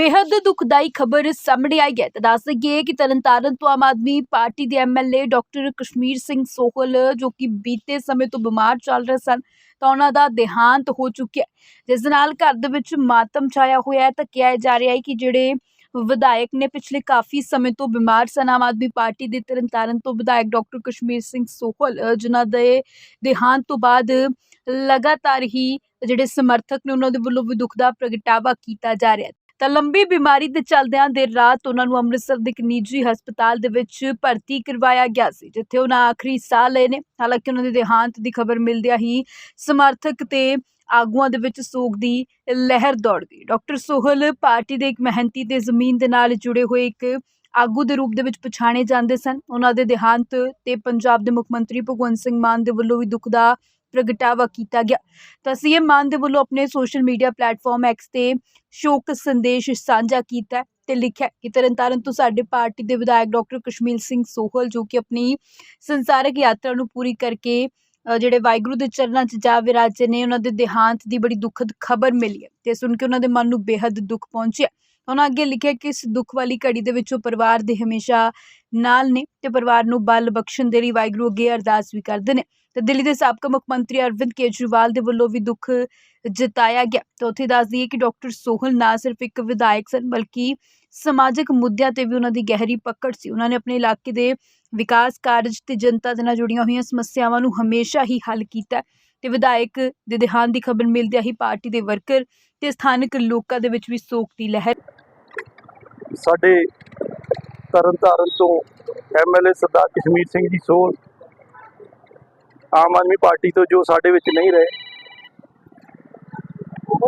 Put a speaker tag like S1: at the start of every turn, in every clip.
S1: ਬੇहद ਦੁਖਦਾਈ ਖਬਰ ਸਾਹਮਣੇ ਆਈ ਹੈ। ਤਾਂ ਦੱਸ ਦਈਏ ਕਿ ਤਰਨਤਾਰਨ ਤੋਂ ਆਮ ਆਦਮੀ ਪਾਰਟੀ ਦੇ ਐਮਐਲਏ ਡਾਕਟਰ ਕਸ਼ਮੀਰ ਸਿੰਘ ਸੋਹਲ, ਜੋ ਕਿ ਬੀਤੇ ਸਮੇਂ ਤੋਂ ਬਿਮਾਰ ਚੱਲ ਰਹੇ ਸਨ, ਤਾਂ ਉਹਨਾਂ ਦਾ ਦੇਹਾਂਤ ਹੋ ਚੁੱਕਿਆ ਜਿਸ ਦੇ ਨਾਲ ਘਰ ਦੇ ਵਿੱਚ ਮਾਤਮ ਛਾਇਆ ਹੋਇਆ ਹੈ, ਤਾਂ ਕਿਹਾ ਜਾ ਰਿਹਾ ਹੈ ਕਿ ਜਿਹੜੇ ਵਿਧਾਇਕ ਨੇ ਪਿਛਲੇ ਕਾਫੀ ਸਮੇਂ ਤੋਂ ਬਿਮਾਰ ਸਨ, ਆਮ ਆਦਮੀ ਪਾਰਟੀ ਦੇ ਤਰਨਤਾਰਨ ਤੋਂ ਵਿਧਾਇਕ ਡਾਕਟਰ ਕਸ਼ਮੀਰ ਸਿੰਘ ਸੋਹਲ ਜਿਨ੍ਹਾਂ ਦੇ ਦੇਹਾਂਤ ਤੋਂ ਬਾਅਦ ਲਗਾਤਾਰ ਹੀ ਜਿਹੜੇ ਸਮਰਥਕ ਨੇ, ਉਹਨਾਂ ਦੇ ਵੱਲੋਂ ਵੀ ਦੁੱਖ ਦਾ ਪ੍ਰਗਟਾਵਾ ਕੀਤਾ ਜਾ ਰਿਹਾ ਤਾਂ ਲੰਬੀ ਬਿਮਾਰੀ ਦੇ ਚੱਲਦਿਆਂ ਦੇਰ ਰਾਤ ਉਹਨਾਂ ਨੂੰ ਅੰਮ੍ਰਿਤਸਰ ਦੇ ਇੱਕ ਨਿੱਜੀ ਹਸਪਤਾਲ ਦੇ ਵਿੱਚ ਭਰਤੀ ਕਰਵਾਇਆ ਗਿਆ ਸੀ, ਜਿੱਥੇ ਉਹਨਾਂ ਆਖਰੀ ਸਾਹ ਲਏ ਨੇ। ਹਾਲਾਂਕਿ ਉਹਨਾਂ ਦੇ ਦੇਹਾਂਤ ਦੀ ਖਬਰ ਮਿਲਦਿਆਂ ਹੀ ਸਮਰਥਕ ਤੇ ਆਗੂਆਂ ਦੇ ਵਿੱਚ ਸੋਗ ਦੀ ਲਹਿਰ ਦੌੜ ਗਈ। ਡਾਕਟਰ ਸੋਹਲ ਪਾਰਟੀ ਦੇ ਇੱਕ ਮਿਹਨਤੀ ਤੇ ਜ਼ਮੀਨ ਦੇ ਨਾਲ ਜੁੜੇ ਹੋਏ ਇੱਕ ਆਗੂ ਦੇ ਰੂਪ ਦੇ ਵਿੱਚ ਪਛਾਣੇ ਜਾਂਦੇ ਸਨ। ਉਹਨਾਂ ਦੇ ਦੇਹਾਂਤ ਤੇ ਪੰਜਾਬ ਦੇ ਮੁੱਖ ਮੰਤਰੀ ਭਗਵੰਤ ਸਿੰਘ ਮਾਨ ਦੇ ਵੱਲੋਂ ਵੀ ਦੁੱਖ ਦਾ ਪ੍ਰਗਟਾਵਾ ਕੀਤਾ ਗਿਆ। ਤਾਂ ਸੀਐਮ ਮਾਨ ਦੇ ਵੱਲੋਂ ਆਪਣੇ ਸੋਸ਼ਲ ਮੀਡੀਆ ਪਲੇਟਫਾਰਮ ਐਕਸ ਤੇ ਸ਼ੋਕ ਸੰਦੇਸ਼ ਸਾਂਝਾ ਕੀਤਾ ਤੇ ਲਿਖਿਆ ਕਿ ਤਰਨਤਾਰਨ ਤੋਂ ਸਾਡੇ ਪਾਰਟੀ ਦੇ ਵਿਧਾਇਕ ਡਾਕਟਰ ਕਸ਼ਮੀਲ ਸਿੰਘ ਸੋਹਲ ਜੋ ਕਿ ਆਪਣੀ ਸੰਸਾਰਕ ਯਾਤਰਾ ਨੂੰ ਪੂਰੀ ਕਰਕੇ ਅ, ਜਿਹੜੇ ਵਾਹਿਗੁਰੂ ਦੇ ਚਰਨਾਂ 'ਚ ਜਾ ਵਿਰਾਜੇ ਨੇ ਉਹਨਾਂ ਦੇ ਦੇਹਾਂਤ ਦੀ ਬੜੀ ਦੁਖਦ ਖਬਰ ਮਿਲੀ ਹੈ ਤੇ ਸੁਣ ਕੇ ਉਹਨਾਂ ਦੇ ਮਨ ਨੂੰ ਬੇहद ਦੁੱਖ ਪਹੁੰਚਿਆ। ਉਹਨਾਂ ਅੱਗੇ ਲਿਖਿਆ ਕਿ ਇਸ ਦੁੱਖ ਵਾਲੀ ਘੜੀ ਦੇ ਵਿੱਚ ਉਹ ਪਰਿਵਾਰ ਦੇ ਹਮੇਸ਼ਾ ਨਾਲ ਨੇ ਤੇ ਪਰਿਵਾਰ ਨੂੰ ਬਲ ਬਖਸ਼ਣ ਦੇ ਲਈ ਵਾਹਿਗੁਰੂ ਅੱਗੇ ਅਰਦਾਸ ਵੀ ਕਰਦੇ ਨੇ। ਤੇ ਦਿੱਲੀ ਦੇ ਸਾਬਕਾ ਮੁੱਖ ਮੰਤਰੀ ਅਰਵਿੰਦ ਕੇਜਰੀਵਾਲ ਦੇ ਵੱਲੋਂ ਵੀ ਦੁੱਖ ਜਤਾਇਆ ਗਿਆ। ਤੇ ਉੱਥੇ ਦੱਸ ਦਈਏ ਕਿ ਡਾਕਟਰ ਸੋਹਲ ਨਾ ਸਿਰਫ ਇੱਕ ਵਿਧਾਇਕ ਸਨ, ਬਲਕਿ ਸਮਾਜਿਕ ਮੁੱਦਿਆਂ ਤੇ ਵੀ ਉਹਨਾਂ ਦੀ ਗਹਿਰੀ ਪਕੜ ਸੀ। ਉਹਨਾਂ ਨੇ ਆਪਣੇ ਇਲਾਕੇ ਦੇ ਵਿਕਾਸ ਕਾਰਜ ਤੇ ਜਨਤਾ ਦੇ ਨਾਲ ਜੁੜੀਆਂ ਹੋਈਆਂ ਸਮੱਸਿਆਵਾਂ ਨੂੰ ਹਮੇਸ਼ਾ ਹੀ ਹੱਲ ਕੀਤਾ। ਤੇ ਵਿਧਾਇਕ ਦੇ ਦੇਹਾਂਤ ਦੀ ਖਬਰ ਮਿਲਦਿਆਂ ਹੀ ਪਾਰਟੀ ਦੇ ਵਰਕਰ ਤੇ ਸਥਾਨਕ ਲੋਕਾਂ ਦੇ ਵਿੱਚ ਵੀ ਸੋਗ ਦੀ ਲਹਿਰ
S2: ਸਾਡੇ ਤਰਨਤਾਰਨ ਤੋਂ ਐਮਐਲਏ ਸਰਦਾਰ ਕਸ਼ਮੀਰ ਸਿੰਘ ਜੀ ਸੋਲ ਆਮ ਆਦਮੀ ਪਾਰਟੀ ਤੋਂ ਜੋ ਸਾਡੇ ਵਿੱਚ ਨਹੀਂ ਰਹੇ,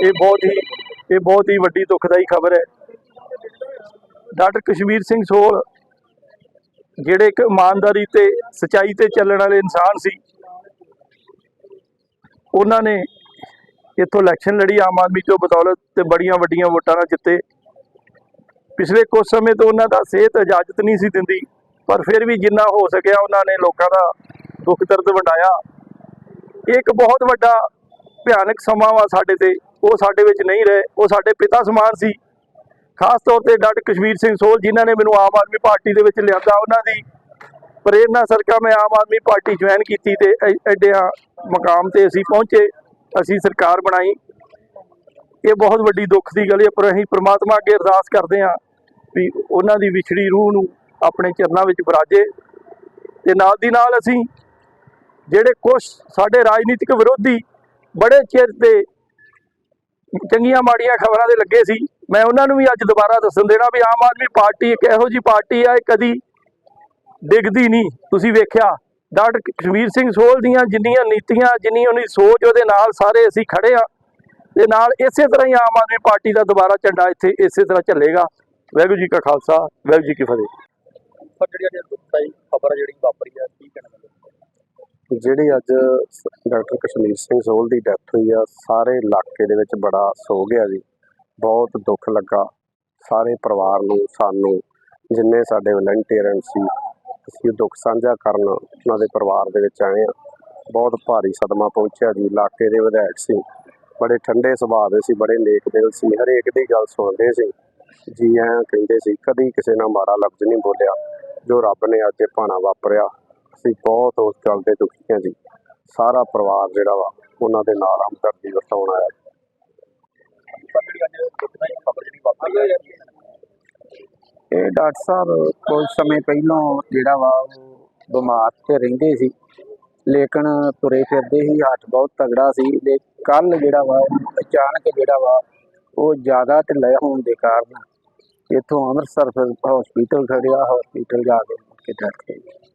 S2: ਇਹ ਬਹੁਤ ਹੀ, ਇਹ ਬਹੁਤ ਹੀ ਵੱਡੀ ਦੁਖਦਾਈ ਖਬਰ ਹੈ। ਡਾਕਟਰ ਕਸ਼ਮੀਰ ਸਿੰਘ ਸੋਲ ਜਿਹੜੇ ਇੱਕ ਇਮਾਨਦਾਰੀ ਤੇ ਸਚਾਈ ਤੇ ਚੱਲਣ ਵਾਲੇ ਇਨਸਾਨ ਸੀ, ਉਹਨਾਂ ਨੇ ਇੱਥੋਂ ਇਲੈਕਸ਼ਨ ਲੜੀ, ਆਮ ਆਦਮੀ 'ਚੋਂ ਬਦੌਲਤ ਤੇ ਬੜੀਆਂ ਵੱਡੀਆਂ ਵੋਟਾਂ ਨਾਲ ਜਿੱਤੇ। ਪਿਛਲੇ ਕੁਝ ਸਮੇਂ ਤੋਂ ਉਹਨਾਂ ਦਾ ਸਿਹਤ ਇਜਾਜ਼ਤ ਨਹੀਂ ਸੀ ਦਿੰਦੀ, ਪਰ ਫਿਰ ਵੀ ਜਿੰਨਾ ਹੋ ਸਕਿਆ ਉਹਨਾਂ ਨੇ ਲੋਕਾਂ ਦਾ ਦੁੱਖ ਦਰਦ ਵੰਡਾਇਆ। ਇਹ ਇੱਕ ਬਹੁਤ ਵੱਡਾ ਭਿਆਨਕ ਸਮਾਂ ਵਾ ਸਾਡੇ ਤੇ, ਉਹ ਸਾਡੇ ਵਿੱਚ ਨਹੀਂ ਰਹੇ, ਉਹ ਸਾਡੇ ਪਿਤਾ ਸਮਾਨ ਸੀ। ਖਾਸ ਤੌਰ ਤੇ ਡਾਕਟਰ ਕਸ਼ਮੀਰ ਸਿੰਘ ਸੋਲ ਜਿਨ੍ਹਾਂ ਨੇ ਮੈਨੂੰ ਆਮ ਆਦਮੀ ਪਾਰਟੀ ਦੇ ਵਿੱਚ ਲਿਆਂਦਾ, ਉਹਨਾਂ ਦੀ ਪ੍ਰੇਰਨਾ ਸਰਕਾ ਮੈਂ ਆਮ ਆਦਮੀ ਪਾਰਟੀ ਜੁਆਇਨ ਕੀਤੀ ਤੇ ਐ- ਐਡਿਆਂ ਮਕਾਮ ਤੇ ਅਸੀਂ ਪਹੁੰਚੇ। ਅਸੀਂ ਸਰਕਾਰ ਬਣਾਈ। ਇਹ ਬਹੁਤ ਵੱਡੀ ਦੁੱਖ ਦੀ ਗੱਲ ਹੈ, ਪਰ ਅਸੀਂ ਪ੍ਰਮਾਤਮਾ ਅੱਗੇ ਅਰਦਾਸ ਕਰਦੇ ਹਾਂ ਵੀ ਉਹਨਾਂ ਦੀ ਵਿਛੜੀ ਰੂਹ ਨੂੰ ਆਪਣੇ ਚਰਨਾਂ ਵਿੱਚ ਬਰਾਜੇ ਤੇ ਨਾਲ ਦੀ ਨਾਲ ਅਸੀਂ ਜਿਹੜੇ ਕੁਝ ਸਾਡੇ ਰਾਜਨੀਤਿਕ ਵਿਰੋਧੀ ਬੜੇ ਚਿਰ ਤੇ ਚੰਗੀਆਂ ਮਾੜੀਆਂ ਖਬਰਾਂ ਦੇ ਲੱਗੇ ਸੀ, ਮੈਂ ਉਹਨਾਂ ਨੂੰ ਵੀ ਅੱਜ ਦੁਬਾਰਾ ਦੱਸਣ ਦੇਣਾ ਵੀ ਆਮ ਆਦਮੀ ਪਾਰਟੀ ਇੱਕ ਇਹੋ ਜੀ ਪਾਰਟੀ ਆ, ਇਹ ਕਦੀ ਡਿੱਗਦੀ ਨਹੀਂ। ਤੁਸੀਂ ਵੇਖਿਆ ਡਾਕਟਰ ਕਸ਼ਮੀਰ ਸਿੰਘ ਸੋਲ ਦੀਆਂ ਜਿੰਨੀਆਂ ਨੀਤੀਆਂ ਜਿੰਨੀ ਉਹਦੀ ਸੋਚ ਉਹਦੇ ਨਾਲ ਸਾਰੇ ਅਸੀਂ ਖੜੇ ਆ ਦੇ ਨਾਲ ਇਸੇ ਤਰ੍ਹਾਂ ਹੀ ਆਮ ਆਦਮੀ ਪਾਰਟੀ ਦਾ ਦੁਬਾਰਾ ਝੰਡਾ ਇੱਥੇ ਇਸੇ ਤਰ੍ਹਾਂ ਚੱਲੇਗਾ ਵਾਹਿਗੁਰੂ ਜੀ ਕਾ ਖਾਲਸਾ ਵਾਹਿਗੁਰੂ ਜੀ ਕੀ ਫਤਿਹ।
S3: ਜਿਹੜੀ ਅੱਜ ਦੁਖਦਾਈ ਖਬਰ ਜਿਹੜੀ ਵਾਪਰੀ ਆ ਕੀ ਕਹਿਣਾ ਚਾਹੁੰਦੇ
S4: ਜਿਹੜੀ ਅੱਜ ਸ- ਡਾਕਟਰ ਕਸ਼ਮੀਰ ਸਿੰਘ ਸੋਲ ਦੀ ਡੈਥ ਹੋਈ ਆ ਸਾਰੇ ਇਲਾਕੇ ਦੇ ਵਿੱਚ ਬੜਾ ਸੋਗ ਆ ਜੀ। ਬਹੁਤ ਦੁੱਖ ਲੱਗਾ। ਸਾਰੇ ਪਰਿਵਾਰ ਨੂੰ ਸਾਨੂੰ ਜਿੰਨੇ ਸਾਡੇ ਵਲੰਟੀਅਰ ਸੀ ਅਸੀਂ ਉਹ ਦੁੱਖ ਸਾਂਝਾ ਕਰਨ ਉਹਨਾਂ ਦੇ ਪਰਿਵਾਰ ਦੇ ਵਿੱਚ ਆਏ ਆ ਬਹੁਤ ਭਾਰੀ ਸਦਮਾ ਪਹੁੰਚਿਆ ਜੀ। ਇਲਾਕੇ ਦੇ ਵਿਧਾਇਕ ਸੀ। ਬੜੇ ਠੰਡੇ ਸੁਭਾਅ ਦੇ ਸੀ, ਬੜੇ ਨੇਕ ਦਿਲ ਸੀ। ਹਰੇਕ ਦੀ ਗੱਲ ਸੁਣਦੇ ਸੀ। ਜੀ ਐਂ ਕਹਿੰਦੇ ਸੀ, ਕਦੀ ਕਿਸੇ ਨਾਲ ਮਾੜਾ ਲਫ਼ਜ਼ ਨਹੀਂ ਬੋਲਿਆ, ਜੋ ਰੱਬ ਨੇ ਅੱਜ ਇਹ ਭਾਣਾ ਵਾਪਰਿਆ। ਅਸੀਂ ਬਹੁਤ ਉਸ ਗੱਲ ਦੇ ਦੁਖੀ ਹਾਂ ਜੀ। ਸਾਰਾ ਪਰਿਵਾਰ ਜਿਹੜਾ ਵਾ, ਉਹਨਾਂ ਦੇ ਨਾਲ ਹਮਦਰਦੀ ਵਰਤਾਉਣ ਆਇਆ
S3: ਪਰ ਜਿਹੜੀ ਅੱਜ ਦੁਖਦਾਈ ਖਬਰ ਜਿਹੜੀ ਵਾਪਰੀ ਆ ਕੀ ਕਹਿਣਾ
S5: ਇਹ ਡਾਕਟਰ ਸਾਹਿਬ, ਕੁਝ ਸਮੇਂ ਪਹਿਲਾਂ ਜਿਹੜਾ ਵਾ ਉਹ ਬਿਮਾਰ ਤੇ ਰਹਿੰਦੇ ਸੀ, ਲੇਕਿਨ ਤੁਰੇ ਫਿਰਦੇ ਹੀ ਹੱਥ ਬਹੁਤ ਤਗੜਾ ਸੀ ਤੇ ਕੱਲ ਜਿਹੜਾ ਵਾ ਅਚਾਨਕ ਜਿਹੜਾ ਵਾ ਉਹ ਜ਼ਿਆਦਾ ਢਿੱਲਾ ਹੋਣ ਦੇ ਕਾਰਨ ਇੱਥੋਂ ਅੰਮ੍ਰਿਤਸਰ ਫਿਰ ਹਸਪੀਟਲ ਖੜਿਆ ਹਸਪੀਟਲ ਜਾ ਕੇ ਮੁੜ ਕੇ ਡੈਥ ਹੋ